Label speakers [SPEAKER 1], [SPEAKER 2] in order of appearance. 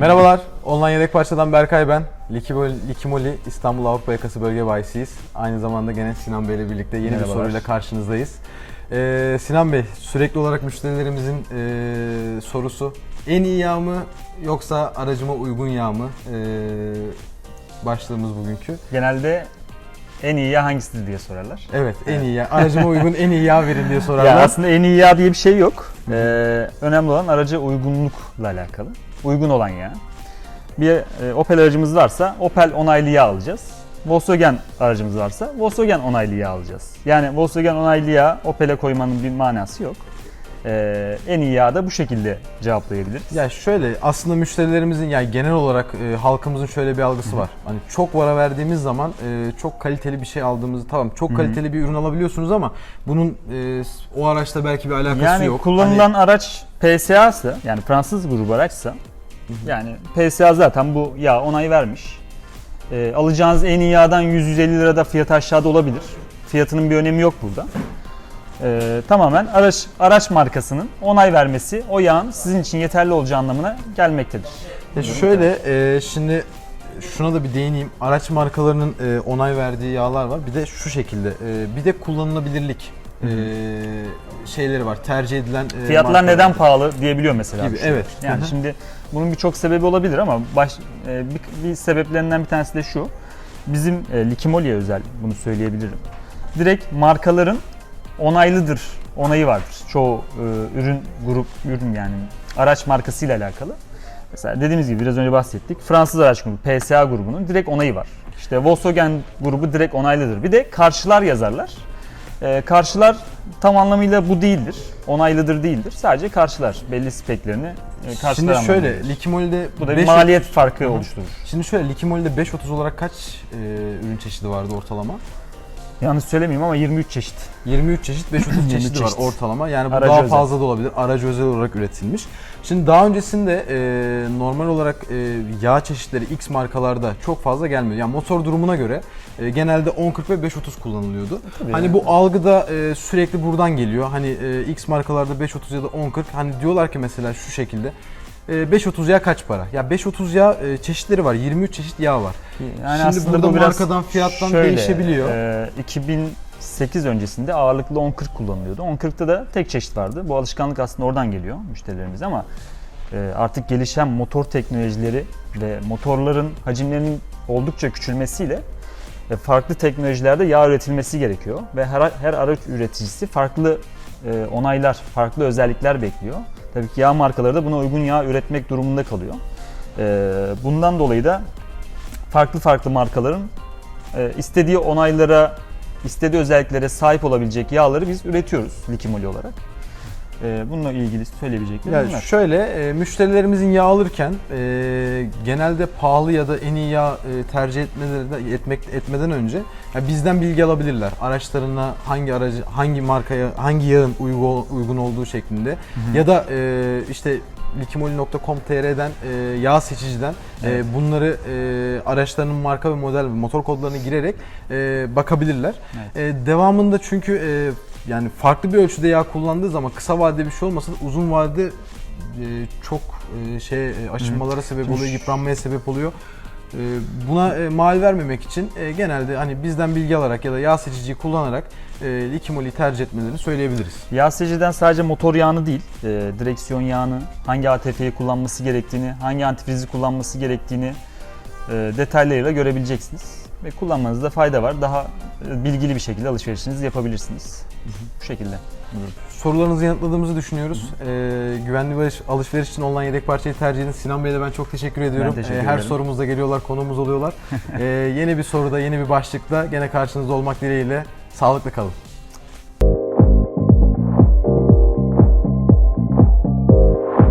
[SPEAKER 1] Merhabalar, online yedek parçadan Berkay ben. Likimoli, Likimoli İstanbul Avrupa Yakası Bölge Bayisiyiz. Aynı zamanda gene Sinan Bey ile birlikte yeni bir soruyla karşınızdayız. Ee, Sinan Bey, sürekli olarak müşterilerimizin ee, sorusu en iyi yağ mı yoksa aracıma uygun yağ mı? Ee, başlığımız bugünkü.
[SPEAKER 2] Genelde en iyi yağ hangisidir diye sorarlar.
[SPEAKER 1] Evet, en iyi yağ. Aracıma uygun en iyi yağ verin diye sorarlar.
[SPEAKER 2] Ya aslında en iyi yağ diye bir şey yok. Ee, önemli olan araca uygunlukla alakalı. Uygun olan yağ. Bir e, Opel aracımız varsa Opel onaylı yağ alacağız. Volkswagen aracımız varsa Volkswagen onaylı yağ alacağız. Yani Volkswagen onaylı yağ Opel'e koymanın bir manası yok. Ee, en iyi yağı da bu şekilde cevaplayabiliriz.
[SPEAKER 1] Ya şöyle aslında müşterilerimizin yani genel olarak e, halkımızın şöyle bir algısı var. Hani çok para verdiğimiz zaman e, çok kaliteli bir şey aldığımızı tamam çok kaliteli bir ürün alabiliyorsunuz ama bunun e, o araçla belki bir alakası
[SPEAKER 2] Yani
[SPEAKER 1] yok.
[SPEAKER 2] kullanılan
[SPEAKER 1] Hani,
[SPEAKER 2] araç PSA ise yani Fransız grubu araçsa yani PSA zaten bu yağ onay vermiş. Ee, alacağınız en iyi yağdan 100-150 lirada fiyatı aşağıda olabilir. Fiyatının bir önemi yok burada. Ee, tamamen araç araç markasının onay vermesi o yağın sizin için yeterli olacağı anlamına gelmektedir.
[SPEAKER 1] ya şöyle e, şimdi şuna da bir değineyim. Araç markalarının e, onay verdiği yağlar var. Bir de şu şekilde e, bir de kullanılabilirlik e, şeyleri var. Tercih edilen e,
[SPEAKER 2] Fiyatlar
[SPEAKER 1] markalar.
[SPEAKER 2] neden pahalı diyebiliyor mesela.
[SPEAKER 1] Gibi,
[SPEAKER 2] müşteriler.
[SPEAKER 1] evet.
[SPEAKER 2] Yani
[SPEAKER 1] Hı hı.
[SPEAKER 2] şimdi bunun birçok sebebi olabilir ama baş, e, bir, bir sebeplerinden bir tanesi de şu. Bizim e, Likimoli'ye özel bunu söyleyebilirim. Direkt markaların onaylıdır, onayı vardır. Çoğu e, ürün grup ürün yani araç markasıyla alakalı. Mesela dediğimiz gibi biraz önce bahsettik. Fransız araç grubu PSA grubunun direkt onayı var. İşte Volkswagen grubu direkt onaylıdır. Bir de karşılar yazarlar. Ee, karşılar tam anlamıyla bu değildir. Onaylıdır değildir. Sadece karşılar belli speklerini e, karşılar
[SPEAKER 1] Şimdi şöyle. Likimoli'de
[SPEAKER 2] bu da bir
[SPEAKER 1] beş-
[SPEAKER 2] maliyet farkı
[SPEAKER 1] Hı
[SPEAKER 2] oluşturur.
[SPEAKER 1] Şimdi şöyle Likimoli'de 530 olarak kaç e, ürün çeşidi vardı ortalama?
[SPEAKER 2] Yanlış söylemeyeyim ama 23 çeşit.
[SPEAKER 1] 23 çeşit 530
[SPEAKER 2] 23
[SPEAKER 1] çeşidi var
[SPEAKER 2] çeşit.
[SPEAKER 1] ortalama. Yani bu
[SPEAKER 2] Aracı
[SPEAKER 1] daha
[SPEAKER 2] özel.
[SPEAKER 1] fazla da olabilir. Aracı özel olarak üretilmiş. Şimdi daha öncesinde e, normal olarak e, yağ çeşitleri X markalarda çok fazla gelmiyor. Yani motor durumuna göre e, genelde 1040 ve 530 kullanılıyordu.
[SPEAKER 2] Tabii
[SPEAKER 1] hani
[SPEAKER 2] yani.
[SPEAKER 1] bu algı da e, sürekli buradan geliyor. Hani e, X markalarda 530 ya da 1040 hani diyorlar ki mesela şu şekilde e, 530 yağ kaç para? Ya 530 yağ e, çeşitleri var. 23 çeşit yağ var.
[SPEAKER 2] Yani
[SPEAKER 1] Şimdi burada
[SPEAKER 2] bu
[SPEAKER 1] markadan, fiyattan
[SPEAKER 2] şöyle,
[SPEAKER 1] değişebiliyor.
[SPEAKER 2] e, 2008 öncesinde ağırlıklı 1040 kullanılıyordu. 1040'ta da tek çeşit vardı. Bu alışkanlık aslında oradan geliyor müşterilerimize ama e, artık gelişen motor teknolojileri ve motorların hacimlerinin oldukça küçülmesiyle e, farklı teknolojilerde yağ üretilmesi gerekiyor ve her, her araç üreticisi farklı e, onaylar, farklı özellikler bekliyor. Tabii ki yağ markaları da buna uygun yağ üretmek durumunda kalıyor. E, bundan dolayı da farklı farklı markaların e, istediği onaylara, istediği özelliklere sahip olabilecek yağları biz üretiyoruz Likimoli olarak. E, bununla ilgili söyleyebileceklerim
[SPEAKER 1] Ya
[SPEAKER 2] bunlar.
[SPEAKER 1] şöyle e, müşterilerimizin yağ alırken e, genelde pahalı ya da en iyi yağ e, tercih etmeleri etmek etmeden önce ya bizden bilgi alabilirler. Araçlarına hangi aracı hangi markaya hangi yağın uygun uygun olduğu şeklinde ya da e, işte likimoli.com.tr'den e, yağ seçiciden e,
[SPEAKER 2] Evet.
[SPEAKER 1] bunları e, araçlarının marka ve model ve motor kodlarını girerek e, bakabilirler.
[SPEAKER 2] Evet.
[SPEAKER 1] E, devamında çünkü e, yani farklı bir ölçüde yağ kullandığı zaman kısa vadede bir şey olmasa da uzun vadede e, çok e, şey e, aşınmalara sebep oluyor, yıpranmaya sebep oluyor. Buna mal vermemek için genelde hani bizden bilgi alarak ya da yağ seçiciyi kullanarak Likimoli'yi tercih etmelerini söyleyebiliriz.
[SPEAKER 2] Yağ seçiciden sadece motor yağını değil, e, direksiyon yağını, hangi ATP'yi kullanması gerektiğini, hangi antifrizi kullanması gerektiğini e, detaylarıyla görebileceksiniz. Ve kullanmanızda fayda var. Daha bilgili bir şekilde alışverişinizi yapabilirsiniz. Bu şekilde.
[SPEAKER 1] Sorularınızı yanıtladığımızı düşünüyoruz. E, güvenli bir alış- alışveriş için online yedek parçayı tercih edin. Sinan Bey'e de ben çok teşekkür ediyorum.
[SPEAKER 2] teşekkür
[SPEAKER 1] E, her
[SPEAKER 2] ederim.
[SPEAKER 1] sorumuzda geliyorlar, konuğumuz oluyorlar. e, yeni bir soruda, yeni bir başlıkta gene karşınızda olmak dileğiyle sağlıklı kalın.